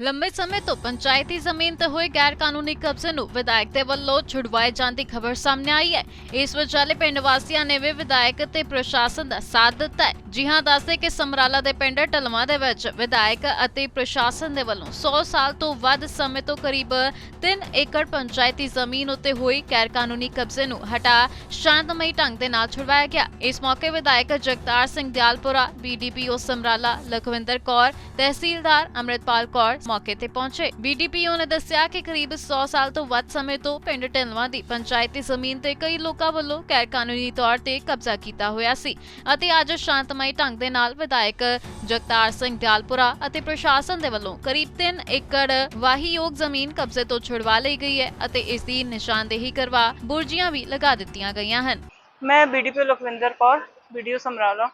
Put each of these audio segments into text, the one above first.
ਲੰਬੇ ਸਮੇਂ ਤੋਂ ਪੰਚਾਇਤੀ ਜ਼ਮੀਨ ਤੇ ਹੋਏ ਗੈਰ ਕਾਨੂੰਨੀ ਕਬਜ਼ੇ ਨੂੰ ਵਿਧਾਇਕ ਦੇ ਵੱਲੋਂ ਛੁਡਵਾਏ ਜਾਣ ਦੀ ਖਬਰ ਸਾਹਮਣੇ ਆਈ ਹੈ। ਇਸ ਵਿਚਾਲੇ ਪਿੰਡ ਵਾਸੀਆਂ ਨੇ ਵੀ ਵਿਧਾਇਕ ਤੇ ਪ੍ਰਸ਼ਾਸਨ ਦਾ ਸਾਥ ਦਿੱਤਾ ਹੈ। ਜੀ ਹਾਂ, ਦੱਸਦੇ ਕਿ ਸਮਰਾਲਾ ਦੇ ਪਿੰਡ ਢਲਵਾਂ ਦੇ ਵਿੱਚ ਵਿਧਾਇਕ ਅਤੇ ਪ੍ਰਸ਼ਾਸਨ ਦੇ ਵੱਲੋਂ 100 ਸਾਲ ਤੋਂ ਵੱਧ ਸਮੇਂ ਤੋਂ ਕਰੀਬ 3 ਏਕੜ ਪੰਚਾਇਤੀ ਜ਼ਮੀਨ ਉੱਤੇ ਹੋਈ ਗੈਰ ਕਾਨੂੰਨੀ ਕਬਜ਼ੇ ਨੂੰ ਹਟਾ ਸ਼ਾਂਤਮਈ ਢੰਗ ਦੇ ਨਾਲ ਛੁਡਵਾਇਆ ਗਿਆ। ਇਸ ਮੌਕੇ ਵਿਧਾਇਕ ਜਗਤਾਰ ਸਿੰਘ ਦਿਆਲਪੁਰਾ ਬੀਡੀਪੀਓ ਸਮਰਾਲਾ, ਲਖਵਿੰਦਰ ਕੌਰ, ਤਹਿਸੀਲਦਾਰ ਅੰਮ੍ਰਿਤਪਾਲ ਕੌਰ ਮੌਕੇ ਤੇ ਪਹੁੰਚੇ। ਬੀਡੀਪੀਓ ਨੇ ਦੱਸਿਆ ਕਿ ਕਰੀਬ 100 ਸਾਲ ਤੋਂ ਵੱਧ ਸਮੇਂ ਤੋਂ ਪਿੰਡ ਢਿਲਵਾਂ ਦੀ ਪੰਚਾਇਤੀ ਜ਼ਮੀਨ ਤੇ ਕਈ ਲੋਕਾਂ ਵੱਲੋਂ ਗੈਰ ਕਾਨੂੰਨੀ ਤੌਰ ਤੇ ਕਬਜ਼ਾ ਕੀਤਾ ਹੋਇਆ ਸੀ ਅਤੇ ਅੱਜ ਸ਼ਾਂਤਮਈ ਢੰਗ ਦੇ ਨਾਲ ਵਿਧਾਇਕ ਜਗਤਾਰ ਸਿੰਘ ਦਿਆਲਪੁਰਾ ਅਤੇ ਪ੍ਰਸ਼ਾਸਨ ਦੇ ਵੱਲੋਂ ਕਰੀਬ 3 ਏਕੜ ਵਾਹੀਯੋਗ ਜ਼ਮੀਨ ਕਬਜ਼ੇ ਤੋਂ ਛੁਡਵਾ ਲਈ ਗਈ ਹੈ ਅਤੇ ਇਸ ਦੀ ਨਿਸ਼ਾਨਦੇਹੀ ਕਰਵਾ ਬੁਰਜੀਆਂ ਵੀ ਲਗਾ ਦਿੱਤੀਆਂ ਗਈਆਂ ਹਨ। ਮੈਂ ਬੀਡੀਪੀ ਲਖਵਿੰਦਰ ਕੌਰ ਵੀਡੀਓ ਸਮਰਾਲਾ।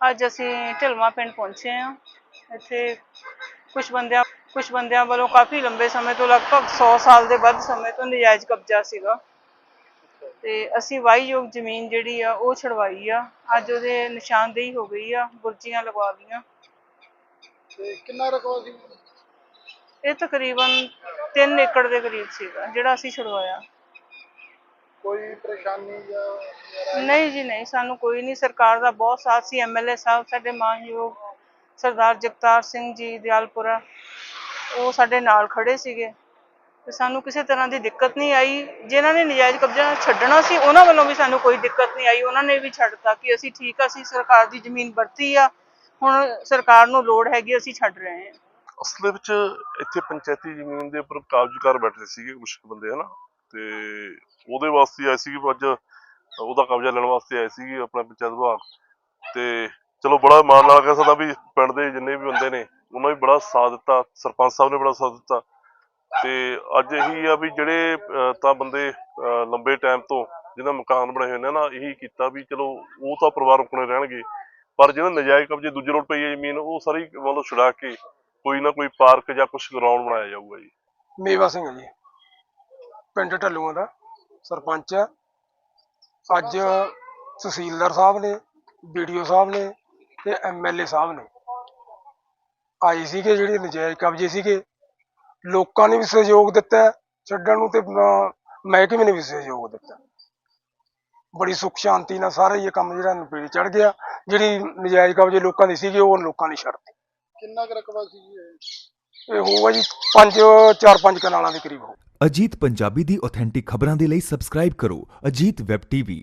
ਅੱਜ ਅਸੀਂ ਢਿਲਵਾ ਪਿੰਡ ਪਹੁੰਚੇ ਹਾਂ। ਇੱਥੇ ਕੁਝ ਬੰਦਿਆਂ ਕੁਝ ਬੰਦਿਆਂ ਵੱਲੋਂ ਕਾਫੀ ਲੰਬੇ ਸਮੇਂ ਤੋਂ ਲਗਭਗ 100 ਸਾਲ ਦੇ ਵੱਧ ਸਮੇਂ ਤੋਂ ਨਜਾਇਜ਼ ਕਬਜ਼ਾ ਸੀਗਾ। ਤੇ ਅਸੀਂ ਵਾਹੀਯੋਗ ਜ਼ਮੀਨ ਜਿਹੜੀ ਆ ਉਹ ਛਡਵਾਈ ਆ। ਅੱਜ ਉਹਦੇ ਨਿਸ਼ਾਨਦੇਹੀ ਹੋ ਗਈ ਆ ਬੁਰਜੀਆਂ ਲਗਵਾ ਲਈਆਂ ਤੇ ਕਿੰਨਾ ਰਕਵਾ ਸੀ? ਇਹ ਤਕਰੀਬਨ 3 ਏਕੜ ਦੇ ਕਰੀਬ ਸੀਗਾ ਜਿਹੜਾ ਅਸੀਂ ਛਡਵਾਇਆ। ਕੋਈ ਪਰੇਸ਼ਾਨੀ ਜਾਂ ਨਹੀਂ ਜੀ ਨਹੀਂ ਸਾਨੂੰ ਕੋਈ ਨਹੀਂ। ਸਰਕਾਰ ਦਾ ਬਹੁਤ ਸਾਥ ਸੀ ਐਮਐਲਏ ਸਾਹਿਬ ਸਾਡੇ ਮਾਨਯੋਗ ਸਰਦਾਰ ਜਗਤਾਰ ਸਿੰਘ ਜੀ ਦਿਆਲਪੁਰਾ ਉਹ ਸਾਡੇ ਨਾਲ ਖੜੇ ਸੀਗੇ। ਤੇ ਸਾਨੂੰ ਕਿਸੇ ਤਰ੍ਹਾਂ ਦੀ ਦਿੱਕਤ ਨਹੀਂ ਆਈ। ਜਿਨ੍ਹਾਂ ਨੇ ਨਜਾਇਜ਼ ਕਬਜ਼ਾ ਛੱਡਣਾ ਸੀ, ਉਹਨਾਂ ਵੱਲੋਂ ਵੀ ਸਾਨੂੰ ਕੋਈ ਦਿੱਕਤ ਨਹੀਂ ਆਈ। ਉਹਨਾਂ ਨੇ ਵੀ ਛੱਡਤਾ ਕਿ ਅਸੀਂ ਠੀਕ ਆ, ਅਸੀਂ ਸਰਕਾਰ ਦੀ ਜ਼ਮੀਨ ਵਰਤੀ ਆ। ਹੁਣ ਸਰਕਾਰ ਨੂੰ ਲੋੜ ਹੈਗੀ, ਅਸੀਂ ਛੱਡ ਰਹੇ ਹਾਂ। ਅਸਲ ਵਿੱਚ ਇੱਥੇ ਪੰਚਾਇਤੀ ਜ਼ਮੀਨ ਦੇ ਉੱਪਰ ਕਾਬਜ਼ ਕਰ ਬੈਠੇ ਸੀਗੇ ਕੁਝ ਬੰਦੇ, ਹਨਾ? ਤੇ ਉਹਦੇ ਵਾਸਤੇ ਆਏ ਸੀਗੇ, ਅੱਜ ਉਹਦਾ ਕਬਜ਼ਾ ਲੈਣ ਵਾਸਤੇ ਆਏ ਸੀਗੇ ਆਪਣਾ ਪੰਚਾਇਤ ਵਿਭਾਗ। ਤੇ ਚਲੋ ਬੜਾ ਮਾਣ ਨਾਲ ਕਹਿ ਸਕਦਾ ਵੀ ਪਿੰਡ ਦੇ ਜਿੰਨੇ ਵੀ ਬੰਦੇ ਨੇ, ਉਹਨਾਂ ਵੀ ਬੜਾ ਸਾਥ ਦਿੱਤਾ, ਸਰਪੰਚ ਸਾਹਿਬ ਨੇ ਬੜਾ ਸਾਥ ਦਿੱਤਾ। ਤੇ ਅੱਜ ਇਹੀ ਆ ਵੀ ਜਿਹੜੇ ਤਾਂ ਬੰਦੇ ਲੰਬੇ ਟਾਈਮ ਤੋਂ ਜਿਹਨਾਂ ਮਕਾਨ ਬਣਾਏ ਹੋਏ ਨੇ ਨਾ, ਇਹੀ ਕੀਤਾ ਵੀ ਚਲੋ ਉਹ ਤਾਂ ਪਰਿਵਾਰ ਰੁਕਣੇ ਰਹਿਣਗੇ। ਪਰ ਜਿਹਨਾਂ ਨਜਾਇਜ਼ ਕਬਜ਼ੇ ਦੂਜੇ ਰੋਡ ਪਈ ਹੈ ਜ਼ਮੀਨ, ਉਹ ਸਾਰੀ ਮਤਲਬ ਛੁਡਾ ਕੇ ਕੋਈ ਨਾ ਕੋਈ ਪਾਰਕ ਜਾਂ ਕੁਝ ਗਰਾਊਂਡ ਬਣਾਇਆ ਜਾਊਗਾ ਜੀ। ਮੇਵਾ ਸਿੰਘ ਜੀ, ਪਿੰਡ ਢੱਲੂਆਂ ਦਾ ਸਰਪੰਚ ਆ। ਅੱਜ ਤਹਿਸੀਲਦਾਰ ਸਾਹਿਬ ਨੇ ਵੀਡੀਓ ਸਾਹਿਬ ਨੇ ਤੇ ਐਮਐਲਏ ਸਾਹਿਬ ਨੇ ਆਏ ਸੀਗੇ ਜਿਹੜੇ ਨਜਾਇਜ਼ ਕਬਜ਼ੇ ਸੀਗੇ। ਲੋਕਾਂ ਨੇ ਵੀ ਸਹਿਯੋਗ ਦਿੱਤਾ ਹੈ ਛੱਡਣ ਨੂੰ ਤੇ ਮਹਿਕਮੇ ਨੇ ਵੀ ਸਹਿਯੋਗ ਦਿੱਤਾ। ਬੜੀ ਸੁੱਖ ਸ਼ਾਂਤੀ ਨਾਲ ਸਾਰਾ ਹੀ ਇਹ ਕੰਮ ਜਿਹੜਾ ਨਪੇੜੇ ਚੜ ਗਿਆ। ਜਿਹੜੀ ਨਜਾਇਜ਼ ਕਬਜ਼ੇ ਲੋਕਾਂ ਦੇ ਸੀਗੇ ਉਹ ਲੋਕਾਂ ਨੇ ਛੱਡਤੇ ਕਿੰਨਾ ਕੁ ਰਕਬਾ ਸੀ ਜੀ ਇਹ? ਇਹ ਹੋਊਗਾ ਜੀ 5 4-5 ਕਨਾਲਾਂ ਦੇ ਕਰੀਬ ਹੋਊ ਅਜੀਤ ਪੰਜਾਬੀ ਦੀ ਆਥੈਂਟਿਕ ਖਬਰਾਂ ਦੇ ਲਈ ਸਬਸਕ੍ਰਾਈਬ ਕਰੋ। Ajit web TV